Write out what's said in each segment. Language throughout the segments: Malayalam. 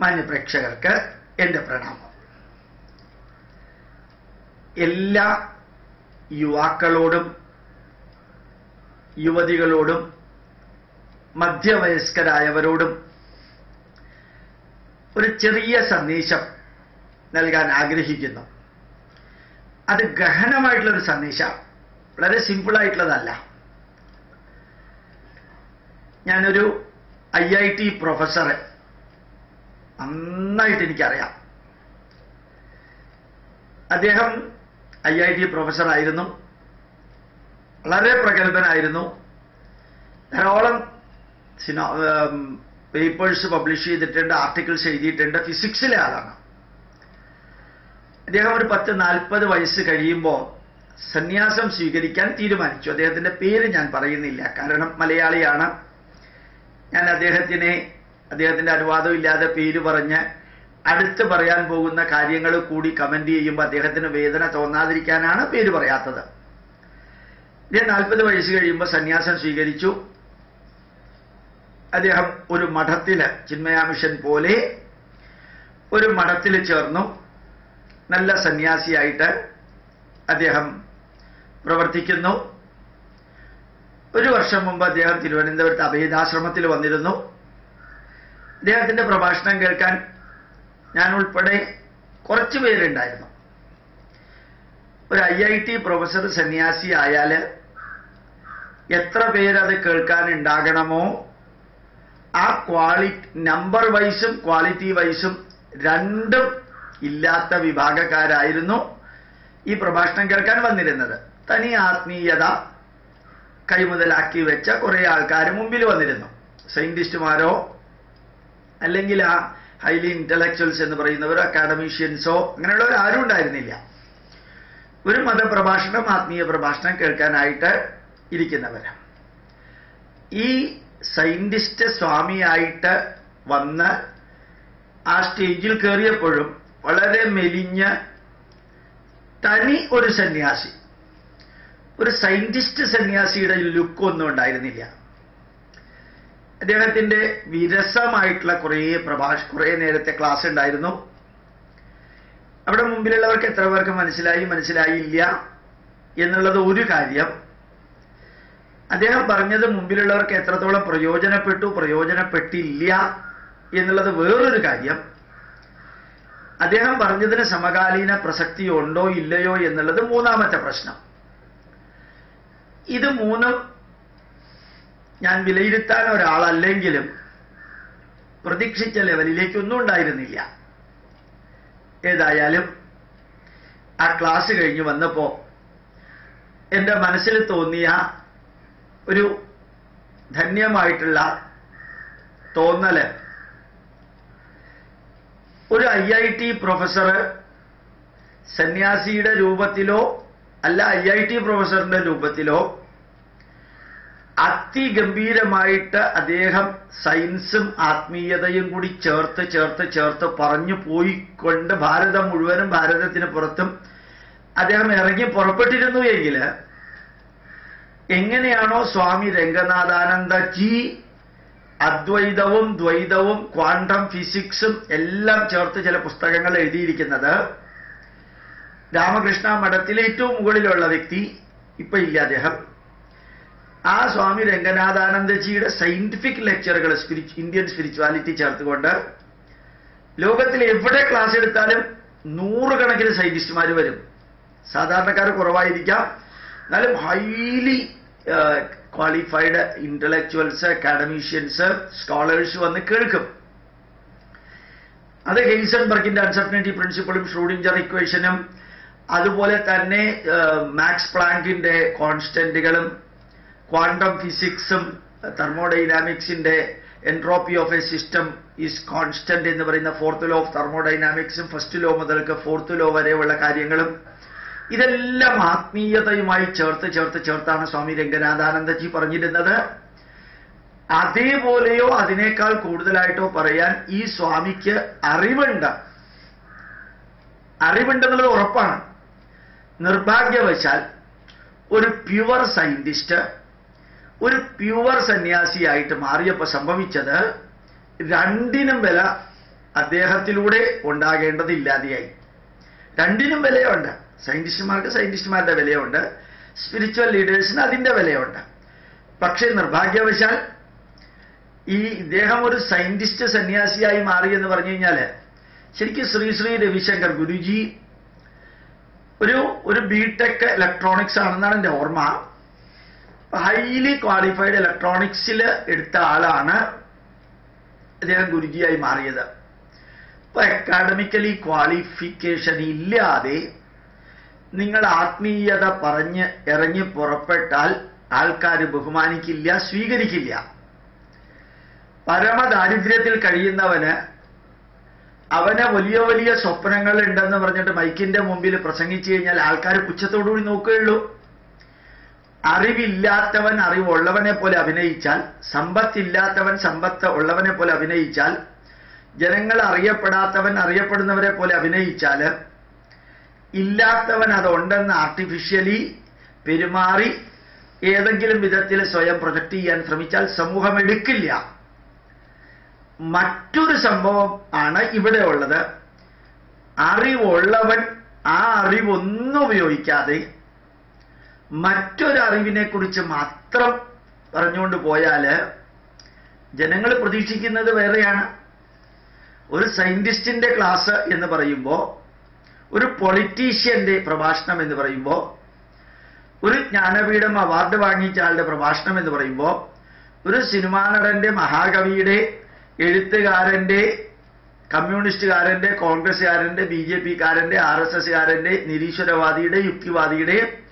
മാന്യപ്രേക്ഷകർക്ക് എന്റെ പ്രണാമം. എല്ലാ യുവാക്കളോടും യുവതികളോടും മധ്യവയസ്കരായവരോടും ഒരു ചെറിയ സന്ദേശം നൽകാൻ ആഗ്രഹിക്കുന്നു. അത് ഗഹനമായിട്ടുള്ളൊരു സന്ദേശം. വളരെ സിമ്പിളായിട്ടുള്ളതല്ല. ഞാനൊരു ഐ ഐ ടി പ്രൊഫസറെ നന്നായിട്ട് എനിക്കറിയാം അദ്ദേഹം ഐ ഐ ടി പ്രൊഫസറായിരുന്നു. വളരെ പ്രഗത്ഭനായിരുന്നു. ധാരാളം സിനോ പേപ്പേഴ്സ് പബ്ലിഷ് ചെയ്തിട്ടുണ്ട് ആർട്ടിക്കിൾസ് എഴുതിയിട്ടുണ്ട്. ഫിസിക്സിലെ ആളാണ്. അദ്ദേഹം ഒരു പത്ത് നാൽപ്പത് വയസ്സ് കഴിയുമ്പോൾ സന്യാസം സ്വീകരിക്കാൻ തീരുമാനിച്ചു. അദ്ദേഹത്തിന്റെ പേര് ഞാൻ പറയുന്നില്ല. കാരണം മലയാളിയാണ്. ഞാൻ അദ്ദേഹത്തിനെ അദ്ദേഹത്തിന്റെ അനുവാദം ഇല്ലാതെ പേര് പറഞ്ഞ് അടുത്ത് പറയാൻ പോകുന്ന കാര്യങ്ങൾ കൂടി കമന്റ് ചെയ്യുമ്പോൾ അദ്ദേഹത്തിന് വേദന തോന്നാതിരിക്കാനാണ് പേര് പറയാത്തത്. അദ്ദേഹം നാൽപ്പത് വയസ്സ് കഴിയുമ്പോൾ സന്യാസം സ്വീകരിച്ചു. അദ്ദേഹം ഒരു മഠത്തിൽ ചിന്മയാമിഷൻ പോലെ ഒരു മഠത്തിൽ ചേർന്നു. നല്ല സന്യാസിയായിട്ട് അദ്ദേഹം പ്രവർത്തിക്കുന്നു. ഒരു വർഷം മുമ്പ് അദ്ദേഹം തിരുവനന്തപുരത്ത് അഭേദാശ്രമത്തിൽ വന്നിരുന്നു. അദ്ദേഹത്തിന്റെ പ്രഭാഷണം കേൾക്കാൻ ഞാൻ ഉൾപ്പെടെ കുറച്ചു പേരുണ്ടായിരുന്നു. ഒരു ഐ ഐ ടി പ്രൊഫസർ സന്യാസി ആയാൽ എത്ര പേരത് കേൾക്കാൻ ഉണ്ടാകണമോ ആ ക്വാളി നമ്പർ വൈസും ക്വാളിറ്റി വൈസും രണ്ടും ഇല്ലാത്ത വിഭാഗക്കാരായിരുന്നു ഈ പ്രഭാഷണം കേൾക്കാൻ വന്നിരുന്നത്. തനി ആത്മീയത കൈമുതലാക്കി വെച്ച കുറേ ആൾക്കാർ മുമ്പിൽ വന്നിരുന്നു. സയന്റിസ്റ്റുമാരോ അല്ലെങ്കിൽ ആ ഹൈലി ഇന്റലക്ച്വൽസ് എന്ന് പറയുന്നവരോ അക്കാഡമീഷ്യൻസോ അങ്ങനെയുള്ളവർ ആരും ഉണ്ടായിരുന്നില്ല. ഒരു മതപ്രഭാഷണം ആത്മീയ പ്രഭാഷണം കേൾക്കാനായിട്ട് ഇരിക്കുന്നവർ ഈ സയന്റിസ്റ്റ് സ്വാമിയായിട്ട് വന്ന് ആ സ്റ്റേജിൽ കയറിയപ്പോഴും വളരെ മെലിഞ്ഞ് തനി ഒരു സന്യാസി. ഒരു സയന്റിസ്റ്റ് സന്യാസിയുടെ ലുക്കൊന്നും ഉണ്ടായിരുന്നില്ല. അദ്ദേഹത്തിന്റെ വിരസമായിട്ടുള്ള കുറേ പ്രഭാഷ കുറേ നേരത്തെ ക്ലാസ് ഉണ്ടായിരുന്നു. അവിടെ മുമ്പിലുള്ളവർക്ക് എത്ര പേർക്ക് മനസ്സിലായി മനസ്സിലായില്ല എന്നുള്ളത് ഒരു കാര്യം. അദ്ദേഹം പറഞ്ഞത് മുമ്പിലുള്ളവർക്ക് എത്രത്തോളം പ്രയോജനപ്പെട്ടു പ്രയോജനപ്പെട്ടില്ല എന്നുള്ളത് വേറൊരു കാര്യം. അദ്ദേഹം പറഞ്ഞതിന് സമകാലീന പ്രസക്തി ഉണ്ടോ ഇല്ലയോ എന്നുള്ളത് മൂന്നാമത്തെ പ്രശ്നം. ഇത് മൂന്നും ഞാൻ വിലയിരുത്താൻ ഒരാളല്ലെങ്കിലും പ്രതീക്ഷിച്ച ലെവലിലേക്കൊന്നും ഉണ്ടായിരുന്നില്ല. ഏതായാലും ആ ക്ലാസ് കഴിഞ്ഞു വന്നപ്പോ എന്റെ മനസ്സിൽ തോന്നിയ ഒരു ധന്യമായിട്ടുള്ള തോന്നൽ. ഒരു ഐ ഐ ടി പ്രൊഫസർ സന്യാസിയുടെ രൂപത്തിലോ അല്ല ഐ ഐ ടി പ്രൊഫസറിന്റെ രൂപത്തിലോ അതിഗംഭീരമായിട്ട് അദ്ദേഹം സയൻസും ആത്മീയതയും കൂടി ചേർത്ത് ചേർത്ത് ചേർത്ത് പറഞ്ഞു പോയിക്കൊണ്ട് ഭാരതം മുഴുവനും ഭാരതത്തിന് പുറത്തും അദ്ദേഹം ഇറങ്ങി പുറപ്പെട്ടിരുന്നു എങ്കിൽ എങ്ങനെയാണോ സ്വാമി രംഗനാഥാനന്ദജി അദ്വൈതവും ദ്വൈതവും ക്വാണ്ടം ഫിസിക്സും എല്ലാം ചേർത്ത് ചില പുസ്തകങ്ങൾ എഴുതിയിരിക്കുന്നത്. രാമകൃഷ്ണ മഠത്തിലെ ഏറ്റവും മുകളിലുള്ള വ്യക്തി ഇപ്പൊ ഇല്ല അദ്ദേഹം. ആ സ്വാമി രംഗനാഥാനന്ദജിയുടെ സയന്റിഫിക് ലെക്ചറുകൾ ഇന്ത്യൻ സ്പിരിച്വാലിറ്റി ചേർത്തുകൊണ്ട് ലോകത്തിൽ എവിടെ ക്ലാസ് എടുത്താലും നൂറുകണക്കിന് സയന്റിസ്റ്റുമാർ വരും. സാധാരണക്കാർ കുറവായിരിക്കാം. എന്നാലും highly qualified intellectuals academicians scholars വന്ന് കേൾക്കും. അത് ഹെയ്സൺബർഗിന്റെ അൺസർട്ടനിറ്റി പ്രിൻസിപ്പിളും ഷ്രൂഡിഞ്ചർ ഇക്വേഷനും അതുപോലെ തന്നെ മാക്സ് പ്ലാങ്കിന്റെ കോൺസ്റ്റന്റുകളും ക്വാണ്ടം ഫിസിക്സും തെർമോഡൈനാമിക്സിന്റെ entropy of a system is constant എന്ന് പറയുന്ന ഫോർത്ത് ലോ ഓഫ് തെർമോഡൈനാമിക്സും ഫസ്റ്റ് ലോ മുതൽക്ക് ഫോർത്ത് ലോ വരെയുള്ള കാര്യങ്ങളും ഇതെല്ലാം ആത്മീയതയുമായി ചേർത്ത് ചേർത്ത് ചേർത്താണ് സ്വാമി രംഗനാഥാനന്ദജി പറഞ്ഞിരുന്നത്. അതേപോലെയോ അതിനേക്കാൾ കൂടുതലായിട്ടോ പറയാൻ ഈ സ്വാമിക്ക് അറിവുണ്ട്. അറിവുണ്ടെന്നുള്ളത് ഉറപ്പാണ്. നിർഭാഗ്യവശാൽ ഒരു പ്യുവർ സയന്റിസ്റ്റ് ഒരു പ്യുവർ സന്യാസിയായിട്ട് മാറിയപ്പോൾ സംഭവിച്ചത് രണ്ടിനും വില അദ്ദേഹത്തിലൂടെ ഉണ്ടാകേണ്ടതില്ലാതെയായി. രണ്ടിനും വിലയുണ്ട്. സയന്റിസ്റ്റുമാർക്ക് സയന്റിസ്റ്റുമാരുടെ വിലയുണ്ട്. സ്പിരിച്വൽ ലീഡേഴ്സിന് അതിന്റെ വിലയുണ്ട്. പക്ഷേ നിർഭാഗ്യവശാൽ ഈ ഇദ്ദേഹം ഒരു സയന്റിസ്റ്റ് സന്യാസിയായി മാറി എന്ന് പറഞ്ഞു കഴിഞ്ഞാൽ ശരിക്കും ശ്രീ ശ്രീ രവിശങ്കർ ഗുരുജി ഒരു ഒരു ബിടെക് ഇലക്ട്രോണിക്സ് ആണെന്നാണ് എന്റെ ഓർമ്മ. ഹൈലി ക്വാളിഫൈഡ് ഇലക്ട്രോണിക്സിൽ എടുത്ത ആളാണ് അദ്ദേഹം ഗുരുജിയായി മാറിയത്. ഇപ്പൊ അക്കാഡമിക്കലി ക്വാളിഫിക്കേഷൻ ഇല്ലാതെ നിങ്ങൾ ആത്മീയത പറഞ്ഞ് ഇറങ്ങി പുറപ്പെട്ടാൽ ആൾക്കാർ ബഹുമാനിക്കില്ല സ്വീകരിക്കില്ല. പരമദാരിദ്ര്യത്തിൽ കഴിയുന്നവന് അവന് വലിയ വലിയ സ്വപ്നങ്ങൾ ഉണ്ടെന്ന് പറഞ്ഞിട്ട് മൈക്കിന്റെ മുമ്പിൽ പ്രസംഗിച്ചു കഴിഞ്ഞാൽ ആൾക്കാർ പുച്ഛത്തോടുകൂടി നോക്കുകയുള്ളൂ. അറിവില്ലാത്തവൻ അറിവുള്ളവനെ പോലെ അഭിനയിച്ചാൽ സമ്പത്തില്ലാത്തവൻ സമ്പത്ത് ഉള്ളവനെ പോലെ അഭിനയിച്ചാൽ ജനങ്ങൾ അറിയപ്പെടാത്തവൻ അറിയപ്പെടുന്നവരെ പോലെ അഭിനയിച്ചാൽ ഇല്ലാത്തവൻ അതുണ്ടെന്ന് ആർട്ടിഫിഷ്യലി പെരുമാറി ഏതെങ്കിലും വിധത്തിൽ സ്വയം പ്രൊജക്റ്റ് ചെയ്യാൻ ശ്രമിച്ചാൽ സമൂഹം എടുക്കില്ല. മറ്റൊരു സംഭവം ആണ് ഇവിടെ ഉള്ളത്. അറിവുള്ളവൻ ആ അറിവൊന്നും ഉപയോഗിക്കാതെ മറ്റൊരറിവിനെ കുറിച്ച് മാത്രം പറഞ്ഞുകൊണ്ട് പോയാൽ ജനങ്ങൾ പ്രതീക്ഷിക്കുന്നത് വേറെയാണ്. ഒരു സയന്റിസ്റ്റിന്റെ ക്ലാസ് എന്ന് പറയുമ്പോൾ ഒരു പൊളിറ്റീഷ്യന്റെ പ്രഭാഷണം എന്ന് പറയുമ്പോൾ ഒരു ജ്ഞാനപീഠം അവാർഡ് വാങ്ങിച്ച ആളുടെ പ്രഭാഷണം എന്ന് പറയുമ്പോൾ ഒരു സിനിമാ നടന്റെ മഹാകവിയുടെ എഴുത്തുകാരന്റെ കമ്മ്യൂണിസ്റ്റുകാരന്റെ കോൺഗ്രസ്സുകാരന്റെ ബി ജെ പിക്കാരന്റെ ആർ എസ് എസ്സുകാരന്റെ നിരീശ്വരവാദിയുടെ യുക്തിവാദിയുടെ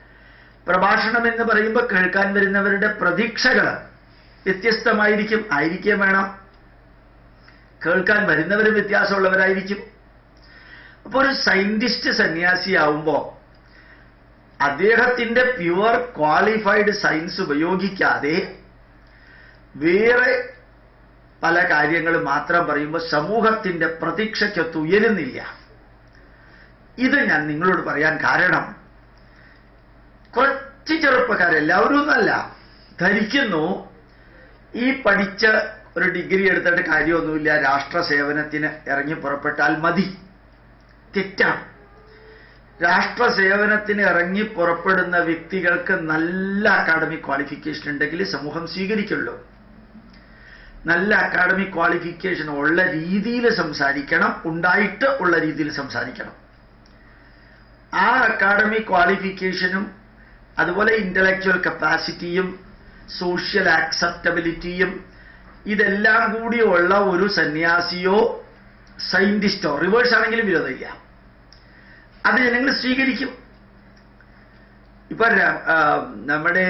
പ്രഭാഷണം എന്ന് പറയുമ്പോൾ കേൾക്കാൻ വരുന്നവരുടെ പ്രതീക്ഷകൾ വ്യത്യസ്തമായിരിക്കും. ആയിരിക്കുകയും വേണം. കേൾക്കാൻ വരുന്നവരും വ്യത്യാസമുള്ളവരായിരിക്കും. അപ്പോൾ ഒരു സയന്റിസ്റ്റ് സന്യാസിയാവുമ്പോൾ അദ്ദേഹത്തിന്റെ പ്യുവർ ക്വാളിഫൈഡ് സയൻസ് ഉപയോഗിക്കാതെ വേറെ പല കാര്യങ്ങൾ മാത്രം പറയുമ്പോൾ സമൂഹത്തിന്റെ പ്രതീക്ഷയ്ക്കൊത്ത് ഉയരുന്നില്ല. ഇത് ഞാൻ നിങ്ങളോട് പറയാൻ കാരണം. കുറച്ച് ചെറുപ്പക്കാരെല്ലാവരും ഒന്നല്ല ധരിക്കുന്നു. ഈ പഠിച്ച ഒരു ഡിഗ്രി എടുത്തിട്ട് കാര്യമൊന്നുമില്ല. രാഷ്ട്ര സേവനത്തിന് ഇറങ്ങി പുറപ്പെട്ടാൽ മതി. തെറ്റാണ്. രാഷ്ട്ര സേവനത്തിന് ഇറങ്ങി പുറപ്പെടുന്ന വ്യക്തികൾക്ക് നല്ല അക്കാഡമിക് ക്വാളിഫിക്കേഷൻ ഉണ്ടെങ്കിൽ സമൂഹം സ്വീകരിക്കുള്ളൂ. നല്ല അക്കാഡമിക് ക്വാളിഫിക്കേഷൻ ഉള്ള രീതിയിൽ സംസാരിക്കണം ഉണ്ടായിട്ട് ഉള്ള രീതിയിൽ സംസാരിക്കണം. ആ അക്കാഡമിക് ക്വാളിഫിക്കേഷനും അതുപോലെ ഇന്റലക്ച്വൽ കപ്പാസിറ്റിയും സോഷ്യൽ ആക്സെപ്റ്റബിലിറ്റിയും ഇതെല്ലാം കൂടി ഉള്ള ഒരു സന്യാസിയോ സയന്റിസ്റ്റോ റിവേഴ്സ് ആണെങ്കിലും വിരോധമില്ല. അത് ജനങ്ങൾ സ്വീകരിക്കും. ഇപ്പൊ നമ്മുടെ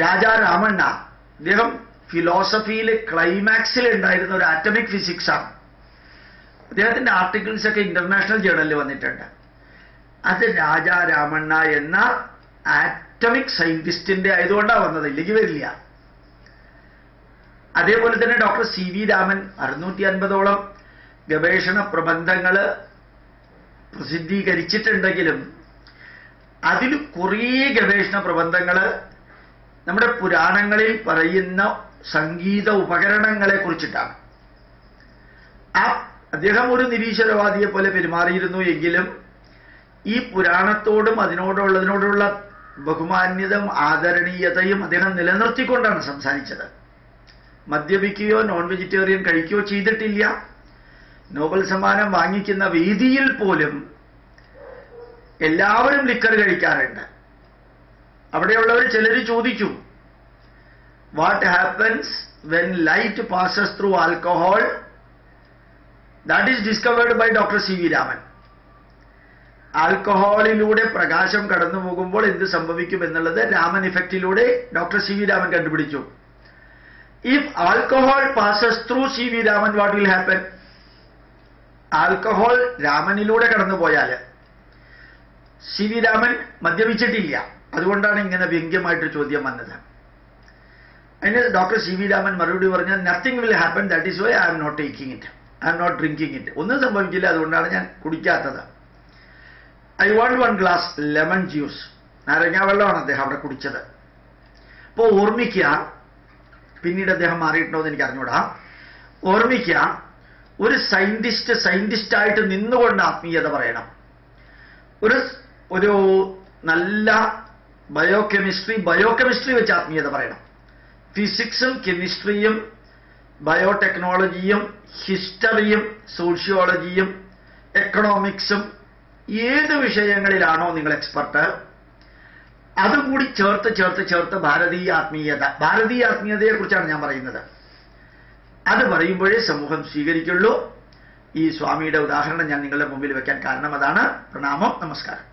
രാജാ രാമണ്ണ അദ്ദേഹം ഫിലോസഫിയിൽ ക്ലൈമാക്സിൽ ഉണ്ടായിരുന്ന ഒരു ആറ്റമിക് ഫിസിക്സ് ആണ്. അദ്ദേഹത്തിന്റെ ആർട്ടിക്കിൾസ് ഒക്കെ ഇന്റർനാഷണൽ ജേണലിൽ വന്നിട്ടുണ്ട്. അത് രാജാ രാമണ്ണ എന്ന ആറ്റമിക് സയന്റിസ്റ്റിന്റെ ആയതുകൊണ്ടാണ് വന്നത് ഇല്ലെങ്കിൽ വരില്ല. അതേപോലെ തന്നെ ഡോക്ടർ സി വി രാമൻ അറുന്നൂറ്റി അൻപതോളം ഗവേഷണ പ്രബന്ധങ്ങൾ പ്രസിദ്ധീകരിച്ചിട്ടുണ്ടെങ്കിലും അതിൽ കുറേ ഗവേഷണ പ്രബന്ധങ്ങൾ നമ്മുടെ പുരാണങ്ങളിൽ പറയുന്ന സംഗീത ഉപകരണങ്ങളെ കുറിച്ചിട്ടാണ്. ആ അദ്ദേഹം ഒരു നിരീശ്വരവാദിയെ പോലെ പെരുമാറിയിരുന്നു എങ്കിലും ഈ പുരാണത്തോടും അതിനോടുള്ളതിനോടുള്ള ബഹുമാന്യതയും ആദരണീയതയും അദ്ദേഹം നിലനിർത്തിക്കൊണ്ടാണ് സംസാരിച്ചത്. മദ്യപിക്കുകയോ നോൺ വെജിറ്റേറിയൻ കഴിക്കുകയോ ചെയ്തിട്ടില്ല. നോബൽ സമ്മാനം വാങ്ങിക്കുന്ന വേദിയിൽ പോലും എല്ലാവരും ലിക്കർ കഴിക്കാറുണ്ട്. അവിടെയുള്ളവർ ചിലർ ചോദിച്ചു what happens when light passes through alcohol that is discovered by doctor C V Raman ആൽക്കഹോളിലൂടെ പ്രകാശം കടന്നു പോകുമ്പോൾ എന്ത് സംഭവിക്കും എന്നുള്ളത് രാമൻ ഇഫക്റ്റിലൂടെ ഡോക്ടർ സി വി രാമൻ കണ്ടുപിടിച്ചു. If alcohol passes through C V Raman what will happen alcohol രാമനിലൂടെ കടന്നു പോയാൽ സി വി രാമൻ മദ്യപിച്ചിട്ടില്ല. അതുകൊണ്ടാണ് ഇങ്ങനെ വ്യംഗ്യമായിട്ട് ചോദ്യം വന്നത്. അതിന് ഡോക്ടർ സി വി രാമൻ മറുപടി പറഞ്ഞാൽ nothing will happen that is why I am not taking it I am not drinking it ഒന്നും സംഭവിക്കില്ല. അതുകൊണ്ടാണ് ഞാൻ കുടിക്കാത്തത്. I want one glass lemon juice. നാരങ്ങാ വെള്ളമാണ് അദ്ദേഹം അവിടെ കുടിച്ചത്. അപ്പോൾ ഓർമ്മിക്കുക പിന്നീട് അദ്ദേഹം മാറിയിട്ടുണ്ടോ എന്ന് എനിക്ക് അറിഞ്ഞൂടാ. ഓർമ്മിക്കുക ഒരു സയന്റിസ്റ്റ് സയന്റിസ്റ്റായിട്ട് നിന്നുകൊണ്ട് ആത്മീയത പറയണം. ഒരു ഒരു നല്ല ബയോ കെമിസ്ട്രി ബയോ കെമിസ്ട്രി വെച്ച് ആത്മീയത പറയണം. ഫിസിക്സും കെമിസ്ട്രിയും ബയോടെക്നോളജിയും ഹിസ്റ്ററിയും സോഷ്യോളജിയും എക്കണോമിക്സും ഏത് വിഷയങ്ങളിലാണോ നിങ്ങൾ എക്സ്പെർട്ട് അതും കൂടി ചേർത്ത് ചേർത്ത് ചേർത്ത് ഭാരതീയ ആത്മീയത. ഭാരതീയ ആത്മീയതയെ കുറിച്ചാണ് ഞാൻ പറയുന്നത്. അത് പറയുമ്പോഴേ സമൂഹം സ്വീകരിക്കുള്ളൂ. ഈ സ്വാമിയുടെ ഉദാഹരണം ഞാൻ നിങ്ങളുടെ മുമ്പിൽ വെക്കാൻ കാരണം അതാണ്. പ്രണാമം. നമസ്കാരം.